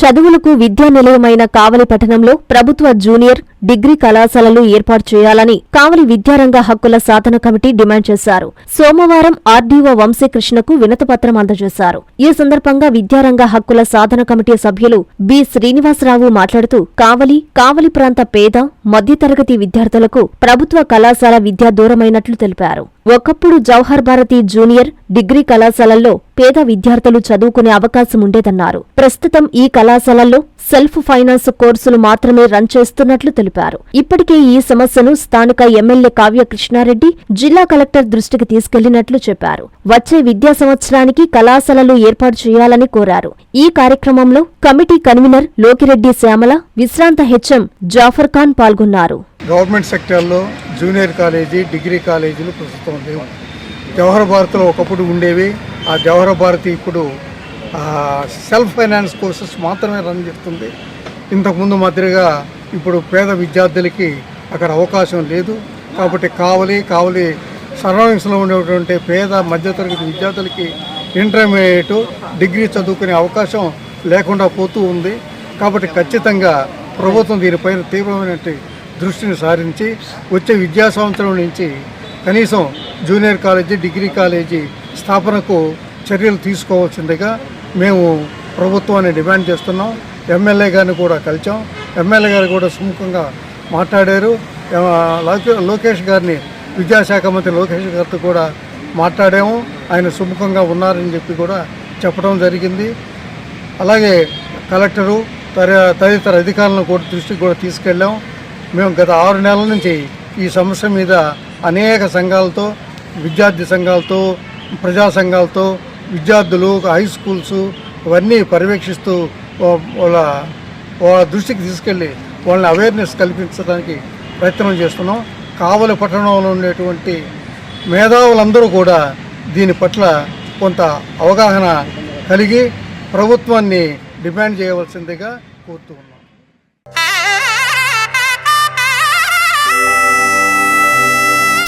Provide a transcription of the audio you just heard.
చదువులకు విద్యా నిలయమైన కావలి పట్టణంలో ప్రభుత్వ జూనియర్ డిగ్రీ కళాశాలలు ఏర్పాటు చేయాలని కావలి విద్యారంగ హక్కుల సాధన కమిటీ డిమాండ్ చేశారు. సోమవారం ఆర్డీఓ వంశీకృష్ణకు వినతపత్రం అందజేశారు. ఈ సందర్భంగా విద్యారంగ హక్కుల సాధన కమిటీ సభ్యులు బి. శ్రీనివాసరావు మాట్లాడుతూ కావలి కావలి ప్రాంత పేద మధ్యతరగతి విద్యార్థులకు ప్రభుత్వ కళాశాల విద్యా దూరమైనట్లు తెలిపారు. ఒకప్పుడు జవహర్ భారతి జూనియర్ డిగ్రీ కళాశాలల్లో పేద విద్యార్థులు చదువుకునే అవకాశం ఉండేదన్నారు. ప్రస్తుతం ఈ కళాశాలల్లో సెల్ఫ్ ఫైనాన్స్ కోర్సులు మాత్రమే రన్ చేస్తున్నట్లు తెలిపారు. ఇప్పటికే ఈ సమస్యను స్థానిక ఎమ్మెల్యే కావ్య కృష్ణారెడ్డి జిల్లా కలెక్టర్ దృష్టికి తీసుకెళ్ళినట్లు చెప్పారు. వచ్చే విద్యా సంవత్సరానికి కళాశాలలు ఏర్పాటు చేయాలని కోరారు. ఈ కార్యక్రమంలో కమిటీ కన్వీనర్ లోకిరెడ్డి శ్యామల విశ్రాంత హెచ్ఎం జాఫర్ ఖాన్ పాల్గొన్నారు. గవర్నమెంట్ సెక్టర్లో జూనియర్ కాలేజీ డిగ్రీ కాలేజీలు ప్రస్తుతం లేవు. జవహర్ భారత్లో ఒకప్పుడు ఉండేవి. ఆ జవహర్ భారతి ఇప్పుడు సెల్ఫ్ ఫైనాన్స్ కోర్సెస్ మాత్రమే రన్ చేస్తుంది. ఇంతకుముందు మాదిరిగా ఇప్పుడు పేద విద్యార్థులకి అక్కడ అవకాశం లేదు. కాబట్టి కావలి కావలి సరౌండింగ్స్లో ఉండేటువంటి పేద మధ్యతరగతి విద్యార్థులకి ఇంటర్మీడియట్ డిగ్రీ చదువుకునే అవకాశం లేకుండా పోతూ ఉంది. కాబట్టి ఖచ్చితంగా ప్రభుత్వం దీనిపైన తీవ్రమైన దృష్టిని సారించి వచ్చే విద్యా సంవత్సరం నుంచి కనీసం జూనియర్ కాలేజీ డిగ్రీ కాలేజీ స్థాపనకు చర్యలు తీసుకోవాల్సిందిగా మేము ప్రభుత్వాన్ని డిమాండ్ చేస్తున్నాం. ఎమ్మెల్యే గారిని కూడా కలిసాం ఎమ్మెల్యే గారు కూడా సుముఖంగా మాట్లాడారు. లోకే- లోకేష్ గారిని విద్యాశాఖ మంత్రి లోకేష్ గారితో కూడా మాట్లాడాము. ఆయన సుముఖంగా ఉన్నారని చెప్పి కూడా చెప్పడం జరిగింది. అలాగే కలెక్టరు తదితర అధికారులను కూడా దృష్టికి కూడా తీసుకెళ్ళాం. మేము గత ఆరు నెలల నుంచి ఈ సమస్య మీద అనేక సంఘాలతో విద్యార్థి సంఘాలతో ప్రజా సంఘాలతో విద్యార్థులు హై స్కూల్స్ ఇవన్నీ పర్యవేక్షిస్తూ వాళ్ళ వాళ్ళ దృష్టికి తీసుకెళ్ళి వాళ్ళని అవేర్నెస్ కల్పించడానికి ప్రయత్నం చేస్తున్నాం. కావలి పట్టణంలో ఉండేటువంటి మేధావులందరూ కూడా దీని పట్ల కొంత అవగాహన కలిగి ప్రభుత్వాన్ని డిమాండ్ చేయవలసిందిగా కోరుతూ ఉన్నాం.